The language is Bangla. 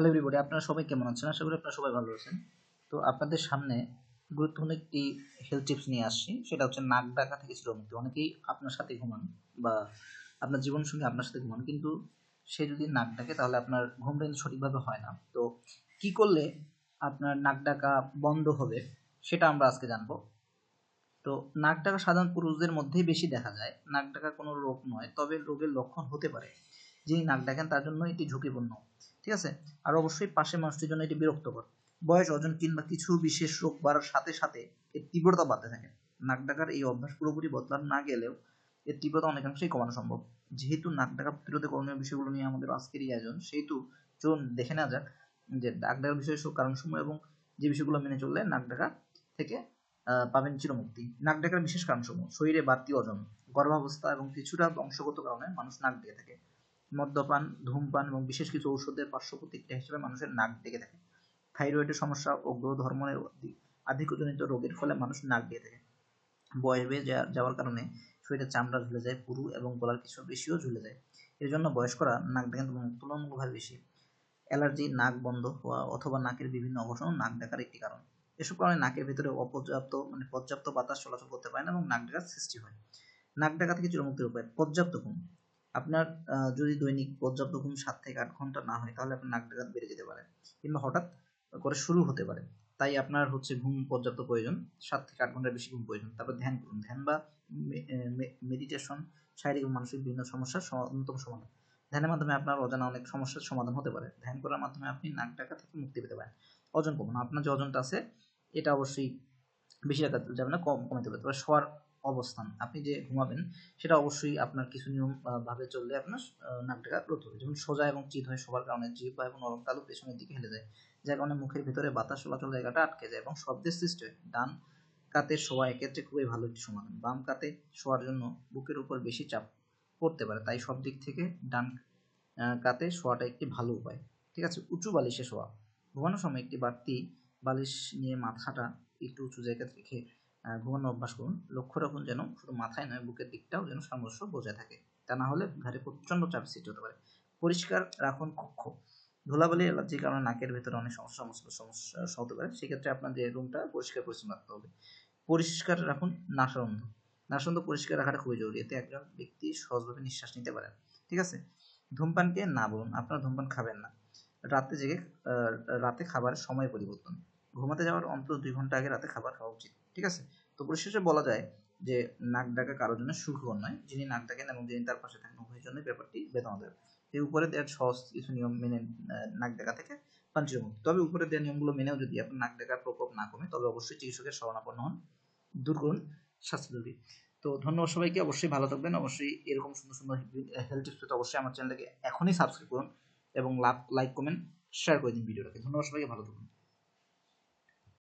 হ্যালো এভরিবডি আপনারা সবাই কেমন আছেন? আশা করি আপনারা সবাই ভালো আছেন। তো আপনাদের সামনে গুরুত্বপূর্ণ একটি হেলথ টিপস নিয়ে আসছি। সেটা হচ্ছে নাক ডাকা থেকে চিরমুক্তি অনেকেই আপনার সাথে ঘুমান বা আপনার জীবন সঙ্গে আপনার সাথে ঘুমান, কিন্তু সে যদি নাক ডাকে, তাহলে আপনার ঘুমটা কিন্তু সঠিকভাবে হয় না। তো কি করলে আপনার নাক ডাকা বন্ধ হবে, সেটা আমরা আজকে জানব। তো নাক ডাকা সাধারণ পুরুষদের মধ্যেই বেশি দেখা যায়। নাক ডাকা কোনো রোগ নয়, তবে রোগের লক্ষণ হতে পারে। যিনি নাক ডাকেন, তার জন্য এটি ঝুঁকিপূর্ণ। ঠিক আছে? আর অবশ্যই পাশে মানুষটির জন্য এটি বিরক্তকর। বয়স ওজন কিংবা কিছু বিশেষ রোগ বাড়ার সাথে সাথে এর তীব্রতা বাড়তে থাকে। নাক ডাকার এই অভ্যাস পুরোপুরি বদলানো না গেলেও এর তীব্রতা অনেকাংশেই কমানো সম্ভব। যেহেতু নাক ডাকা প্রতিরোধে করণীয় বিষয়গুলো নিয়ে আমাদের আজকের এই আয়োজন, সেহেতু চলুন দেখে নেওয়া যাক যে নাক ডাকার বিষয় সব কারণসমূহ এবং যে বিষয়গুলো মেনে চললে নাক ডাকা থেকে পাবেন চিরমুক্তি। নাক ডাকার বিশেষ কারণসমূহ, শরীরে বাড়তি ওজন গর্ভাবস্থা এবং কিছুটা বংশগত কারণে মানুষ নাক ডেকে থাকে। মদ্যপান, ধূমপান এবং বিশেষ কিছু ঔষধের পার্শ্ব প্রতিক্রিয়া হিসেবে মানুষের নাক ডেকে থাকে। থাইরয়েডের সমস্যা ও গ্রোথ হরমোনের আধিক্যজনিত রোগের ফলে মানুষ নাক ডেকে থাকে। বয়স বেড়ে যাওয়ার কারণে শরীরে চামড়া ঝুলে যায়, পুরু এবং গলার কিছু বেশিও ঝুলে যায়। এর জন্য বয়স্করা নাক ডেকেন তুলনামূলকভাবে বেশি। অ্যালার্জি, নাক বন্ধ হওয়া অথবা নাকের বিভিন্ন অবসরণ নাক ডাকার একটি কারণ। এসব কারণে নাকের ভিতরে অপর্যাপ্ত মানে পর্যাপ্ত বাতাস চলাচল করতে পারে না এবং নাক ডাকার সৃষ্টি হয়। নাক ডাকা থেকে চিরমুক্তির উপায়, পর্যাপ্ত ঘুম। আপনার যদি দৈনিক পর্যাপ্ত ঘুম সাত থেকে আট ঘণ্টা না হয়, তাহলে আপনার নাক ডাকাত বেড়ে যেতে পারে। কিংবা হঠাৎ করে শুরু হতে পারে। তাই আপনার হচ্ছে ঘুম পর্যাপ্ত প্রয়োজন। সাত থেকে আট ঘণ্টার বেশি ঘুম প্রয়োজন। তারপর ধ্যান করুন। ধ্যান বা মেডিটেশন শারীরিক ও মানসিক বিভিন্ন সমস্যার সম- অন্যতম সমাধান। ধ্যানের মাধ্যমে আপনার অজানা অনেক সমস্যার সমাধান হতে পারে। ধ্যান করার মাধ্যমে আপনি নাক ডাকা থেকে মুক্তি পেতে পারেন। ওজন কমান। আপনার যে ওজনটা আছে, এটা অবশ্যই বেশি রাখা যাবে না, কম কমাতে হবে তবে শোয়ার অবস্থান। আপনি যে ঘুমাবেন, সেটা অবশ্যই আপনার কিছু নিয়ম ভাবে চললে আপনার নাক ডাকা রোধ হবে। যেমন সোজা এবং চিত হয়ে সবার কারণে জিভ এবং নরম তালু পেছনের দিকে হেলে যায়, যার কারণে মুখের ভিতরে বাতাস চলাচল জায়গাটা আটকে যায় এবং শব্দের সৃষ্টি হয়। ডান কাতে শোয়া এক্ষেত্রে খুবই ভালো একটি সমাধান। বাম কাতে শোয়ার জন্য বুকের উপর বেশি চাপ পড়তে পারে, তাই সব দিক থেকে ডান কাতে শোয়াটা একটি ভালো উপায়। ঠিক আছে, উঁচু বালিশে শোয়া। ঘুমানোর সময় একটি বাড়তি বালিশ নিয়ে মাথাটা একটু উঁচু জায়গায় রেখে আহ, ঘুমানোর অভ্যাস করুন। লক্ষ্য রাখুন যেন শুধু মাথায় নয় বুকের দিকটাও যেন সামঞ্জস্য বজায় থাকে। তা না হলে ঘাড়ে প্রচণ্ড চাপ সৃষ্টি হতে পারে। পরিষ্কার রাখুন কক্ষ। ধুলাবালি অ্যালার্জির কারণে নাকের ভেতরে অনেক সমস্যা সমস্যা সমস্যা হতে পারে সেক্ষেত্রে আপনার যে রুমটা পরিষ্কার পরিচ্ছন্ন রাখতে হবে। পরিষ্কার রাখুন নাসারন্ধ। নাসারন্ধ পরিষ্কার রাখাটা খুবই জরুরি। এতে একজন ব্যক্তি সহজভাবে নিঃশ্বাস নিতে পারেন। ঠিক আছে? ধূমপানকে না বলুন। আপনারা ধূমপান খাবেন না। রাতে জেগে রাতে খাবারের সময় পরিবর্তন। ঘুমাতে যাওয়ার অন্তত দুই ঘণ্টা আগে রাতে খাবার খাওয়া উচিত। ঠিক আছে? তো পরিশেষে বলা যায় যে নাক ডাকা কারোর জন্য সুখকর নয়। যিনি নাক ডাকেন এবং যিনি তার পাশে থাকেন উভয়ের জন্য ব্যাপারটি বেদনা দেয় এই উপরে দেওয়ার সহজ কিছু নিয়ম মেনে নাক ডাকা থেকে মুক্তি তবে উপরে দেওয়া নিয়মগুলো মেনেও যদি আপনার নাক ডাকার প্রকোপ না কমে, তবে অবশ্যই চিকিৎসকের শরণাপন্ন হন। দূর করুন, স্বাস্থ্য তো ধন্যবাদ সবাইকে, অবশ্যই ভালো থাকবেন। অবশ্যই এরকম সুন্দর সুন্দর হেলথ টিপস পেতে অবশ্যই আমার চ্যানেলটাকে এখনই সাবস্ক্রাইব করুন এবং লাভ লাইক কমেন্ট শেয়ার করে দিন ভিডিওটাকে। ধন্যবাদ সবাইকে, ভালো থাকুন।